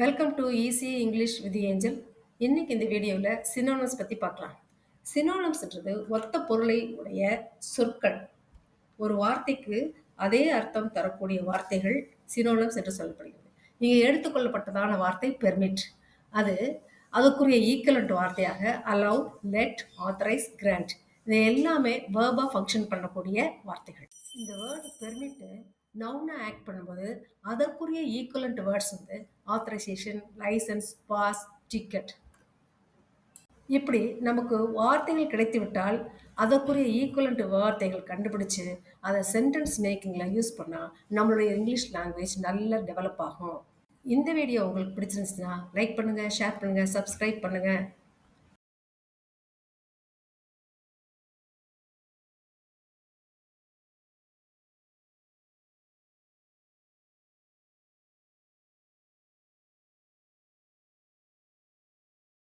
Welcome to easy English with Angel இன்னைக்கு இந்த வீடியோவில் சினோனம்ஸ் பற்றி பார்க்கலாம். சினோனம்ஸ்ன்றது ஒத்த பொருளை உடைய சொற்கள். ஒரு வார்த்தைக்கு அதே அர்த்தம் தரக்கூடிய வார்த்தைகள் சினோனம்ஸ் என்று சொல்லப்படுகிறது. இங்கே எடுத்துக்கொள்ளப்பட்டதான வார்த்தை பெர்மிட் அது அதுக்குரிய ஈக்குவலண்ட் வார்த்தையாக அலவ் லெட் ஆத்தரைஸ் கிராண்ட் இது எல்லாமே வேர்பாக ஃபங்க்ஷன் பண்ணக்கூடிய வார்த்தைகள். இந்த வேர்டு பெர்மிட்டு நவுனாக ஆக்ட் பண்ணும்போது அதற்குரிய ஈக்குவலண்ட் வேர்ட்ஸ் வந்து ஆத்தரைசேஷன் லைசன்ஸ் பாஸ் டிக்கெட் இப்படி நமக்கு வார்த்தைகள் கிடைத்து விட்டால் அதற்குரிய ஈக்குவலண்ட் வார்த்தைகள் கண்டுபிடிச்சு அதை சென்டென்ஸ் மேக்கிங்கில் யூஸ் பண்ணால் நம்மளுடைய இங்கிலீஷ் லாங்குவேஜ் நல்லா டெவலப் ஆகும். இந்த வீடியோ உங்களுக்கு பிடிச்சிருந்துச்சுன்னா லைக் பண்ணுங்கள் ஷேர் பண்ணுங்கள் சப்ஸ்கிரைப் பண்ணுங்கள்